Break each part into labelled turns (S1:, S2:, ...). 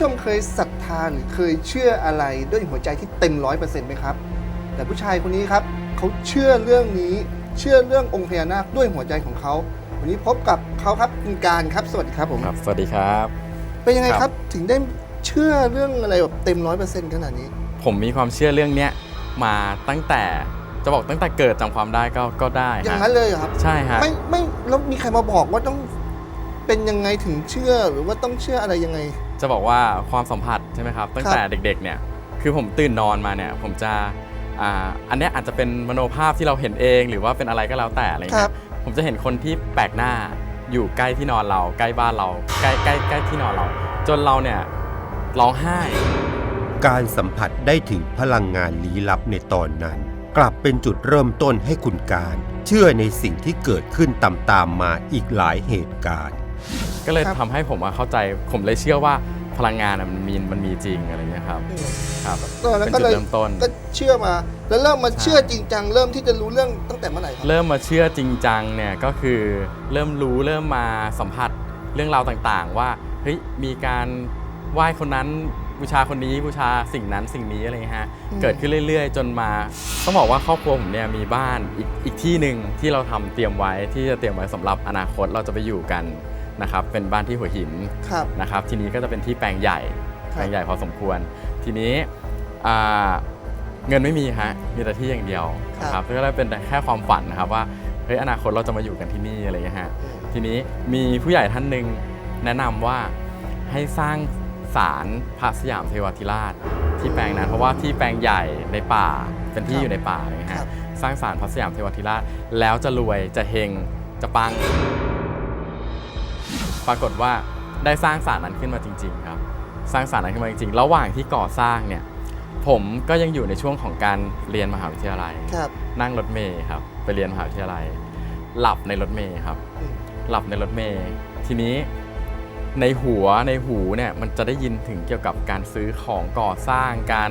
S1: ผู้ชมเคยศรัทธาหรือเคยเชื่ออะไรด้วยหัวใจที่เต็มร้อยเปอร์เซ็นต์ไหมครับ แต่ผู้ชายคนนี้ครับเขาเชื่อเรื่องนี้ เชื่อเรื่ององค์พญานาคด้วยหัวใจของเขา วันนี้พบกับเขาครับคุณการครับ สวัสดีครับผม
S2: ครับ สวัสดีครับ
S1: เป็นยังไง
S2: ค
S1: ค
S2: รั
S1: รับบถึงได้เชื่อเรื่องอะไรแบบเต็มร้อยเปอร์เซ็นต์ขนาดนี้
S2: ผมมีความเชื่อเรื่องเนี้ยมาตั้งแต่จะบอกตั้งแต่เกิดจำความได้ก็ก็ได้
S1: อย่าง
S2: ฮะ
S1: นั้นเลยเหรอครับ
S2: ใช่ฮะ
S1: ไม่ไม่แล้วมีใครมาบอกว่าต้องเป็นยังไงถึงเชื่อหรือว่าต้องเชื่ออะไรยังไง
S2: จะบอกว่าความสัมผัสใช่ไหมครับ ตั้งแต่เด็กๆเนี่ยคือผมตื่นนอนมาเนี่ยผมจะอ่าอันเนี้ยอาจจะเป็นมโนภาพที่เราเห็นเอง หรือว่าเป็นอะไรก็แล้วแต่อะไร
S1: ครั
S2: เงี้
S1: บ
S2: ยผมจะเห็นคนที่แปลกหน้าอยู่ใกล้ที่นอนเรา ใกล้บ้านเรา ใกล้ใกล้ใกล้ที่นอนเรา จนเราเนี่ยร้องไห้
S3: การสัมผัสได้ถึงพลังงานลี้ลับในตอนนั้น กลับเป็นจุดเริ่มต้นให้คุณการ เชื่อในสิ่งที่เกิดขึ้นตามๆมาอีกหลายเหตุการณ์
S2: ก็เลย
S1: ครับ
S2: ทำให้ผมอะเข้าใจผมเลยเชื่อว่าพลังงานอะมันมีมันมีจริงอะไรเงี้ยครับ
S1: อืม
S2: ครับ
S1: ตอนนั้น
S2: เป็น
S1: ก็
S2: จุด
S1: เลย
S2: เริ่มต้น
S1: ก็เชื่อมา แล้วเริ่มมา
S2: ใช่
S1: เชื่อจริงจังเริ่มที่จะรู้เรื่องตั้งแต่เมื่อไหร่ครับ
S2: เริ่มมาเชื่อจริงจังเนี่ยก็คือเริ่มรู้เริ่มมาสัมผัสเรื่องราวต่างๆ ว่าเฮ้ยมีการไหว้คนนั้นบูชาคนนี้บูชาสิ่งนั้นสิ่งนี้อะไรเงี้ยฮะ
S1: อืม
S2: เกิดขึ้นเรื่อย ๆ จนมาต้องบอกว่าครอบครัวผมเนี่ยมีบ้านอีกอีกที่หนึ่งที่เราทำเตรียมไว้ที่จะเตรียมไว้สำหรับอนาคตเราจะไปอยู่กัน นะครับเป็นบ้านที่หัวหิน
S1: ครับ
S2: นะครับทีนี้ก็จะเป็นที่แปลงใหญ่
S1: ครับ
S2: แปลงใหญ่พอสมควร ทีนี้อ่าเงินไม่มีฮะมีแต่ที่อย่างเดียวนะครับก็เลยเป็นแต่แค่ความฝันนะครับว่าเฮ้ยอนาคตเราจะมาอยู่กันที่นี่อะไรอย่างเงี้ยฮะ
S1: อืม
S2: ทีนี้มีผู้ใหญ่ท่านหนึ่งแนะนำว่าให้สร้างศาลพระสยามเทวทิราช ที่แปลงนั้นเพราะว่าที่แปลงใหญ่ในป่าเป็นที่อยู่ในป่าเลย
S1: ครั
S2: ฮะ
S1: บ
S2: สร้างศาลพระสยามเทวทิราชแล้วจะรวยจะเฮงจะปัง ปรากฏว่าได้สร้างศาลนั้นขึ้นมาจริง ๆ ครับ สร้างศาลนั้นขึ้นมาจริงๆ ระหว่างที่ก่อสร้างเนี่ยผมก็ยังอยู่ในช่วงของการเรียนมหาวิทยาลัย
S1: ครับ
S2: นั่งรถเมย์ครับไปเรียนมหาวิทยาลัย หลับในรถเมย์ครับ
S1: อืม
S2: หลับในรถเมย์ทีนี้ในหัวในหูเนี่ยมันจะได้ยินถึงเกี่ยวกับการซื้อของก่อสร้างการ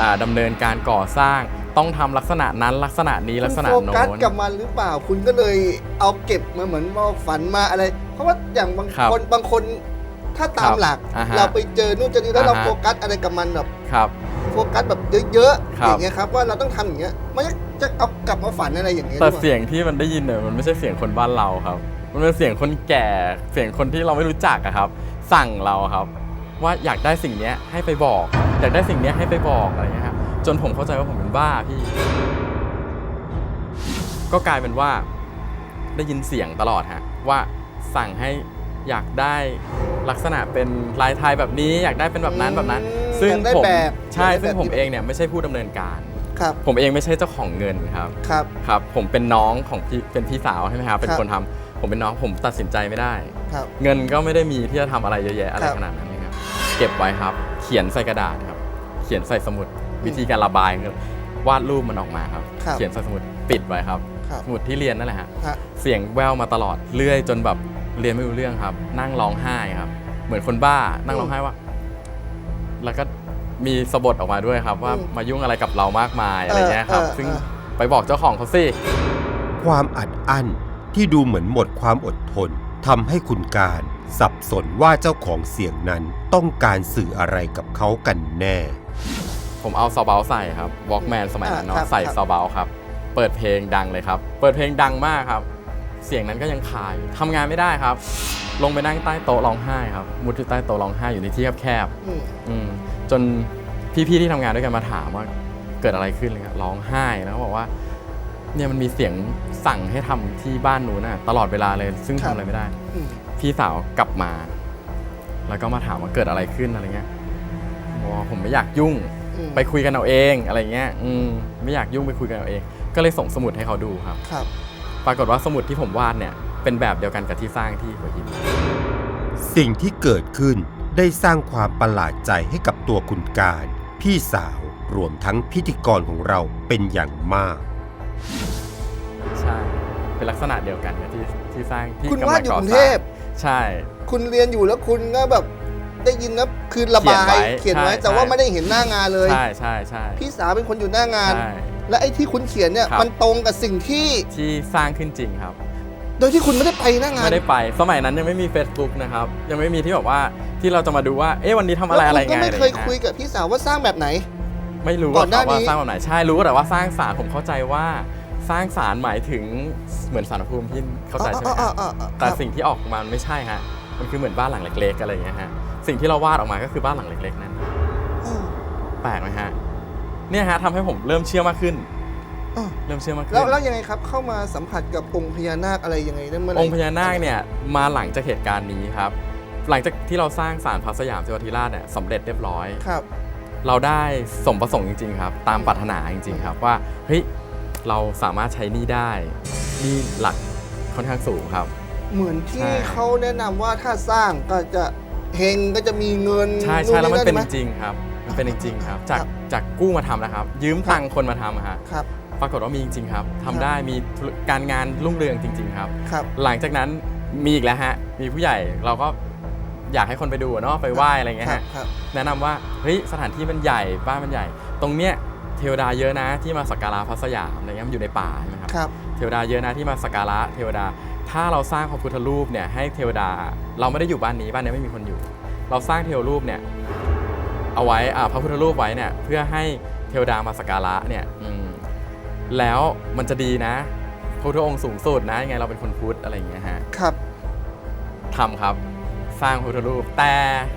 S2: อ่าดำเนินการก่อสร้าง ต้องทำลักษณะนั้นลักษณะนี้ลักษณะ
S1: คุณโฟ
S2: โน้
S1: กัส
S2: น
S1: กับมันหรือเปล่า คุณก็เลยเอาเก็บมาเหมือนว่าฝันมาอะไร เพราะว่าอย่างบาง
S2: ครับ
S1: คนบางคนถ้าตาม
S2: ครับ
S1: หลัก
S2: อ่าฮะ
S1: เราไปเจอนู่นเจอนี่แล้วเรา
S2: อ่าฮะ
S1: โฟกัสอะไรกับมันแบบ
S2: ครับ
S1: โฟกัสแบบเยอะๆ
S2: ครับ
S1: อย่างเงี้ยครับว่าเราต้องทำอย่างเงี้ยมันจะจะเอากลับมาฝันอะไรอย่างเงี้ย
S2: แต่
S1: หรือปล่า
S2: เสียงที่มันได้ยินเนี่ยมันไม่ใช่เสียงคนบ้านเราครับ มันเป็นเสียงคนแก่ เสียงคนที่เราไม่รู้จักอะครับ สั่งเราครับ ว่าอยากได้สิ่งเนี้ยให้ไปบอก อยากได้สิ่งเนี้ยให้ไปบอกอะไรเงี้ยครับ จนผมเข้าใจว่าผมเป็นบ้าพี่ ก็กลายเป็นว่าได้ยินเสียงตลอดฮะว่าสั่งให้อยากได้ลักษณะเป็นลายไทยแบบนี้ อยากได้เป็นแบบนั้นแบบนั้น
S1: อืม
S2: ซึ่ง
S1: อยากได้
S2: ผม
S1: แบบ
S2: ใช่
S1: อยากได้
S2: ซึ่ง
S1: แบบ
S2: ผม
S1: ที่
S2: เองเนี่ยไม่ใช่ผู้ดำเนินการ
S1: ครับ
S2: ผมเองไม่ใช่เจ้าของเงินครับ
S1: ครับ
S2: ครับผมเป็นน้องของพี่เป็นพี่สาวใช่ไหมครับเป็น
S1: ครับ
S2: คนทำผมเป็นน้องผมตัดสินใจไม่ได้
S1: ครับ
S2: เงินก็ไม่ได้มีที่จะทำอะไรเยอะแยะอะไร
S1: ครับ
S2: ขนาดนั้นนะครับเก็บไว้ครับ เขียนใส่กระดาษครับ เขียนใส่สมุด
S1: ม
S2: วิธีการระบายคือวาดรูปมันออกมาครับ
S1: ครับ
S2: เขียนใส่สมุดปิดไว้ครับ
S1: ครับ
S2: สมุดที่เรียนนั่นแหละฮะ
S1: ฮะ
S2: เสียงแววมาตลอดเรื่อยจนแบบเรียนไม่รู้เรื่องครับ นั่งร้องไห้ครับ เหมือนคนบ้านั่งร้องไห้ว่า แล้วก็มีสะบดออกมาด้วยครับ ว่า
S1: อืม
S2: มายุ่งอะไรกับเรามากมายอะไรเงี้ยครับ
S1: เออเออ
S2: ซึ่ง
S1: เออ
S2: ไปบอกเจ้าของเขาสิ
S3: ความอัดอั้นที่ดูเหมือนหมดความอดทนทำให้คุณการสับสนว่าเจ้าของเสียงนั้นต้องการสื่ออะไรกับเขากันแน่
S2: ผมเอาซาวเบาใส่ครับวอล์กแมนสมัยนั้น
S1: อ่าครั
S2: เนาะ
S1: บ
S2: ใส่
S1: ครับ
S2: ซาวเบาครับ เปิดเพลงดังเลยครับ เปิดเพลงดังมากครับ เสียงนั้นก็ยังคาอยู่ทำงานไม่ได้ครับ ลงไปนั่งใต้โต๊ะร้องไห้ครับมุดอยู่ใต้โต๊ะร้องไห้อยู่ในที่แคบ
S1: อืม
S2: ๆอืมจนพี่ๆที่ทำงานด้วยกันมาถามว่าเกิดอะไรขึ้นเลยครับร้องไห้แล้วก็บอกว่าเนี่ยมันมีเสียงสั่งให้ทำที่บ้านนู้นน่ะตลอดเวลาเลยซึ่ง
S1: ครั
S2: ทำ
S1: บ
S2: อะไรไม่ได้
S1: อืม
S2: พี่สาวกลับมา แล้วก็มาถามว่าเกิดอะไรขึ้นอะไรเงี้ยบอกว่าผมไม่อยากยุ่ง
S1: อืม
S2: ไปคุยกันเอาเองอะไรเงี้ยอืมไม่อยากยุ่งไปคุยกันเอาเอง ก็เลยส่งสมุดให้เขาดูครับ
S1: ครับ
S2: ปรากฏว่าสมุดที่ผมวาดเนี่ยเป็นแบบเดียวกันกับที่สร้างที่หัวหิน
S3: สิ่งที่เกิดขึ้นได้สร้างความประหลาดใจให้กับตัวคุณการ พี่สาวรวมทั้งพิธีกรของเราเป็นอย่างมาก
S2: ใช่ เป็นลักษณะเดียวกันกับที่ที่สร้างที่
S1: คุณ
S2: กำ
S1: วา
S2: ลั
S1: ด
S2: ง
S1: อยู่
S2: ก่
S1: ก
S2: อ
S1: รุง
S2: ส
S1: เท
S2: ร้าง
S1: พ
S2: ใช่
S1: คุณเรียนอยู่แล้วคุณก็แบบ ได้ยินนะคือระบาย
S2: เขียนไว้
S1: เขียนไว้
S2: ใช่
S1: แต่ว่า
S2: ใช่
S1: ไม่ได้เห็นหน้างานเลย
S2: ใช่ใช่ใช่
S1: พี่สาวเป็นคนอยู่หน้างาน
S2: ใช่
S1: และไอ้ที่คุณเขียนเนี่ย
S2: ครับ
S1: มันตรงกับสิ่งที่
S2: ที่สร้างขึ้นจริงครับ
S1: โดยที่คุณไม่ได้ไปหน้างาน
S2: ไม่ได้ไป สมัยนั้นยังไม่มี Facebook นะครับยังไม่มีที่แบบว่าที่เราจะมาดูว่าเอ๊ะวันนี้ทำอะไร
S1: แล้ว
S2: อะไร
S1: คุณก็
S2: ไง
S1: ไม่
S2: อะไร
S1: เคย
S2: งี้
S1: คุยกับพี่สาวว่าสร้างแบบไหน
S2: ไม่รู้
S1: ก่อนหน้า
S2: ว่า
S1: นี้
S2: สร้างแบบไหนใช่รู้แต่ว่าสร้างสารผมเข้าใจว่าสร้างสารหมายถึงเหมือนสารภูมิที่เข้าใจใช่ไหมครับ
S1: อ่าๆๆๆ
S2: แต่
S1: ครับ
S2: สิ่งที่ออกมามันไม่ใช่ฮะมันคือเหมือนบ้านหลังเล็กๆอะไรอย่างเงี้ยฮะ สิ่งที่เราวาดออกมาก็คือบ้านหลังเล็กๆนั้น
S1: อืม
S2: แปลกไหมฮะเนี่ยฮะทำให้ผมเริ่มเชื่อมากขึ้น
S1: อ่า
S2: เริ่มเชื่อมากขึ้น
S1: แล้วแล้วยังไงครับเข้ามาสัมผัสกับองค์พญานาคอะไรยังไงได้เมื่อไหร่
S2: องค์พญานาคเนี่ยมาหลังจากเหตุการณ์นี้ครับ หลังจากที่เราสร้างศาลพระสยามเทวทิราชเนี่ยสำเร็จเรียบร้อย
S1: ครับ
S2: เราได้สมประสงค์จริง ๆ ครับ ตามปรารถนาจริง ๆ ครับว่าเฮ้ยเราสามารถใช้หนี่ได้หนี่หลักค่อนข้างสูงครับ
S1: เหมือนที่
S2: ใช่
S1: เขาแนะนำว่าถ้าสร้างก็จะ เฮงก็จะมีเงิน
S2: ใช่ใช่แล้วมันเป็น
S1: ไห
S2: จริงๆครับ มันเป็นจริงๆครับ จาก
S1: ครับ
S2: จากกู้มาทำนะครับ ยืมตังค์คนมาทำอะฮะ
S1: ครับ
S2: ปรากฏว่ามีจริงๆครับ
S1: ครั
S2: ทำ
S1: บ
S2: ได้มีธุรการงานรุ่งเรืองจริง ๆ ครับ
S1: ครับ
S2: หลังจากนั้นมีอีกแล้วฮะ มีผู้ใหญ่เราก็อยากให้คนไปดูอะเนาะไปไหว้อะไรเงี้ย
S1: ครับ
S2: ฮะ
S1: ครับ
S2: แนะนำว่าเฮ้ยสถานที่มันใหญ่บ้านมันใหญ่ ตรงเนี้ยเทวดาเยอะนะที่มาสักการะพระสยามอะไรเงี้ยมันอยู่ในป่าใช่ไหมครับ
S1: ครับ
S2: เทวดาเยอะนะที่มาสักการะเทวดา ถ้าเราสร้างพระพุทธรูปเนี่ยให้เทวดา เราไม่ได้อยู่บ้านนี้บ้านนี้ไม่มีคนอยู่ เราสร้างเทวรูปเนี่ยเอาไว้อ่าพระพุทธรูปไว้เนี่ยเพื่อให้เทวดามาสักการะเนี่ยอืมแล้วมันจะดีนะพระพุทธองค์สูงสุดนะยังไงเราเป็นคนพุทธอะไรอย่างเงี้ยฮะ
S1: ครับ
S2: ทำครับสร้างพระพุทธรูป แต่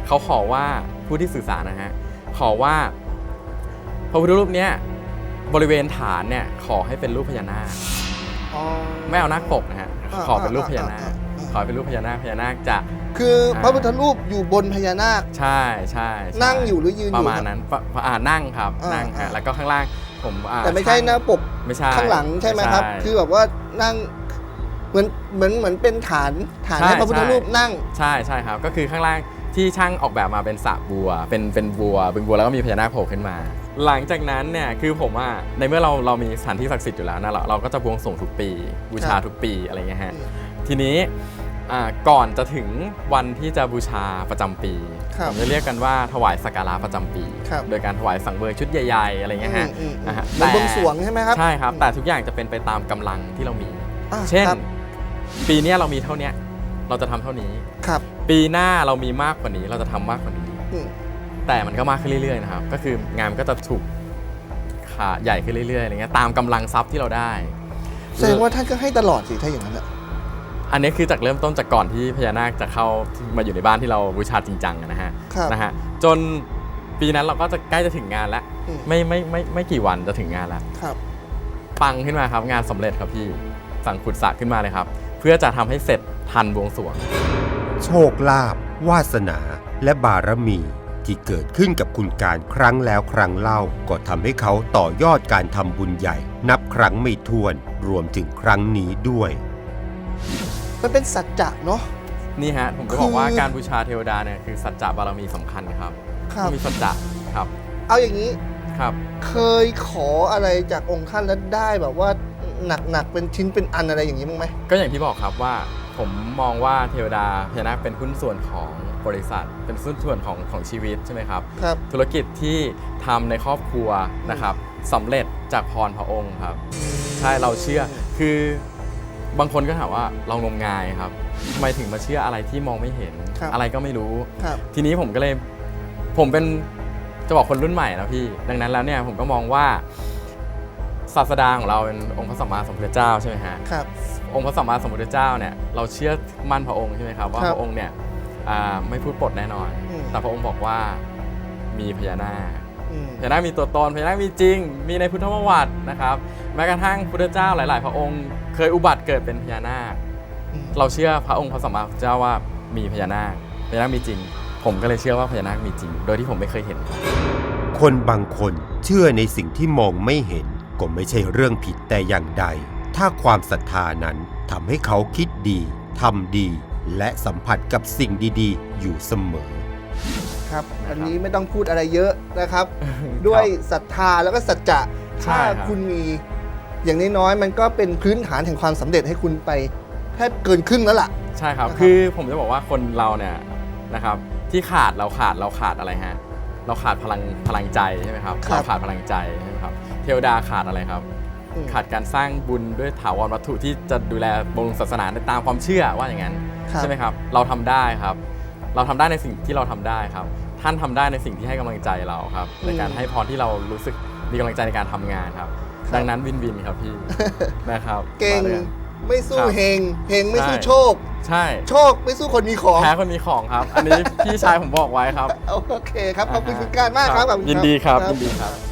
S2: เขาขอว่าผู้ที่สื่อสารนะฮะขอว่าพระพุทธรูปเนี้ยบริเวณฐานเนี่ยขอให้เป็นรูปพญานาค
S1: อ๋อ
S2: ไม่เอานาคปกนะฮะ
S1: อ่า
S2: ขอเป็นรูปพญานาค
S1: อ่าอ่า
S2: ขอเป็นรูปพญานาคพญานาคจะ
S1: คือพระพุทธรูปอยู่บนพญานาค
S2: ใช่ใช่ใช่
S1: นั่งอยู่หรือยืนอยู่
S2: ประมาณ
S1: ครับ
S2: นั้นปะปะอ่านั่งครับ
S1: อ่า
S2: นั่ง
S1: อ่า
S2: ฮะแล้วก็ข้างล่างผมอ่า
S1: แต่ไม่ใช่หน้าปก
S2: ไม่ใช่
S1: ข้างหลังใช่ไหมครับ
S2: ใช่
S1: คือแบบว่านั่งเหมือนเหมือนเหมือนเป็นฐานฐาน
S2: ใช่
S1: ให้พระพุทธ
S2: ใช่
S1: รูปนั่ง
S2: ใช่ใช่ครับ ก็คือข้างล่างที่ช่างออกแบบมาเป็นสระบัว เป็นเป็นบัวบึงบัวแล้วก็มีพญานาคโผล่ขึ้นมา หลังจากนั้นเนี่ยคือผมอะในเมื่อเราเรามีสถานที่ศักดิ์สิทธิ์อยู่แล้วนะเราเราก็จะบวงสรวงทุกปีบูชา
S1: ครับ
S2: ทุกปีอะไรเงี้ยฮะ
S1: อืม
S2: ทีนี้อ่าก่อนจะถึงวันที่จะบูชาประจำปี
S1: ครับ
S2: ผมจะเรียกกันว่าถวายสักการะประจำปี
S1: ครับ
S2: โดยการถวายสังเวยชุดใหญ่ๆอะไรเงี้ยฮะ
S1: อืมอืม
S2: นะฮะ
S1: เหมือนบวงสรวงใช่ไหมครับ
S2: ใช่ครับแต่ทุกอย่างจะเป็นไปตามกำลังที่เรามี
S1: อ่า
S2: เช่น
S1: ครับ
S2: ปีเนี้ยเรามีเท่าเนี้ยเราจะทำเท่านี้
S1: ครับ
S2: ปีหน้าเรามีมากกว่านี้เราจะทำมากกว่านี้
S1: อืม
S2: แต่มันก็มากขึ้นเรื่อยๆนะครับก็คืองานมันก็จะถูกขาใหญ่ขึ้นเรื่อยๆอะไรเงี้ยตามกำลังทรัพย์ที่เราได้
S1: แสดงว่าท่านก็ให้ตลอดสิถ้าอย่างนั้นอะ
S2: อันนี้คือจากเริ่มต้นจากก่อนที่พญานาคจะเข้ามาอยู่ในบ้านที่เราบูชาจริงจังอะนะฮะ
S1: ครับ
S2: นะฮะจนปีนั้นเราก็จะใกล้จะถึงงานแล้ว
S1: อืม
S2: ไม่ไม่ไม่ไม่กี่วันจะถึงงานแล้ว
S1: ครับ
S2: ปังขึ้นมาครับงานสำเร็จครับพี่สั่งขุดสระขึ้นมาเลยครับ เพื่อจะทำให้เสร็จทันบวงสรวง
S3: โชคลาภวาสนาและบารมี ที่เกิดขึ้นกับคุณการครั้งแล้วครั้งเล่า ก็ทำให้เขาต่อยอดการทำบุญใหญ่ นับครั้งไม่ถ้วน รวมถึงครั้งนี้ด้วย
S1: มันเป็นสัจจะเนาะ
S2: นี่ฮะ ผมจะบอกว่า
S1: คือ
S2: การบูชาเทวดาเนี่ยคือสัจจะบารมีสำคัญครับ
S1: ครับ
S2: ต้องมีสัจจะครับ
S1: เอาอย่างนี้
S2: ครับ
S1: เคยขออะไรจากองค์ท่านแล้วได้แบบว่าหนักๆเป็นชิ้นเป็นอันอะไรอย่างนี้บ้างไหม
S2: ก็อย่างที่บอกครับว่าผมมองว่าเทวดาพญานาคเป็นหุ้นส่วนของ บริษัท เป็นหุ้นส่วนของของชีวิตใช่ไหมครับ
S1: ครับ
S2: ธุรกิจที่ทำในครอบครัวนะครับสำเร็จจากพรพระองค์ครับ ใช่เราเชื่อคือบางคนก็ถามว่าเรางมงายครับทำไมถึงมาเชื่ออะไรที่มองไม่เห็น
S1: ครับ
S2: อะไรก็ไม่รู้
S1: ครับ
S2: ทีนี้ผมก็เลยผมเป็นจะบอกคนรุ่นใหม่นะพี่ ดังนั้นแล้วเนี่ยผมก็มองว่าศาสดาของเราเป็นองค์พระสัมมาสัมพุทธเจ้าใช่ไหมฮะ
S1: ครับ
S2: องค์พระสัมมาสัมพุทธเจ้าเนี่ยเราเชื่อมั่นพระองค์ใช่ไหมครับว่า
S1: ครับ
S2: พระองค์เนี่ย อ่าไม่พูดปดแน่นอน
S1: อืม
S2: แต่พระองค์บอกว่ามีพญานาค
S1: อืม
S2: พญานาคมีตัวตนพญานาคมีจริง มีในพุทธประวัตินะครับ แม้กระทั่งพุทธเจ้าหลาย ๆ พระองค์เคยอุบัติเกิดเป็นพญานาค
S1: อืม
S2: เราเชื่อพระองค์พระสัมมาสัมพุทธเจ้าว่ามีพญานาคพญานาคมีจริง ผมก็เลยเชื่อว่าพญานาคมีจริง โดยที่ผมไม่เคยเห็น
S3: คนบางคนเชื่อในสิ่งที่มองไม่เห็น ก็ไม่ใช่เรื่องผิดแต่อย่างใด ถ้าความศรัทธานั้นทำให้เขาคิดดีทำดี และสัมผัสกับสิ่งดีๆ อยู่เสมอ
S1: ครับ
S2: นะครับ
S1: อันนี้ไม่ต้องพูดอะไรเยอะนะครับ ด้วยศรัทธาแล้วก็สัจจะ
S2: ใช่
S1: ถ้า
S2: ครับ
S1: คุณมีอย่างน้อยๆมันก็เป็นพื้นฐานแห่งความสำเร็จให้คุณไปแทบเกินครึ่งแล้วล่ะ
S2: ใช่ครับ
S1: นะครับ
S2: คือผมจะบอกว่าคนเราเนี่ยนะครับที่ขาดเราขาดเราขาดอะไรฮะ เราขาดพลังพลังใจใช่ไหมครับ เราขาดพลังใจใช่ไหมครับ เทวดาขาดอะไรครับค
S1: อืม
S2: ขาดการสร้างบุญด้วยถาวรวัตถุที่จะดูแลบำรุงศาสนาในตามความเชื่อว่าอย่างนั้น
S1: ครับ
S2: ใช่ไหมครับ เราทำได้ครับ เราทำได้ในสิ่งที่เราทำได้ครับ ท่านทำได้ในสิ่งที่ให้กำลังใจเราครับ ในการให้พรที่เรารู้สึกมีกำลังใจในการทำงานครับ ดังนั้นวินวินครับพี่นะครับ
S1: เก่ง
S2: มาลย
S1: ไม่สู้
S2: ครับ
S1: เฮงเฮงไม่สู้
S2: ใช่
S1: โชค
S2: ใช่
S1: โชคไม่สู้คนมีของ
S2: แพ้คนมีของครับ อันนี้พี่ชายผมบอกไว้ครับ
S1: โอเคครับ ขอบคุณคุณการมากครับขอบคุณ
S2: ยินดีครับยินดีครับ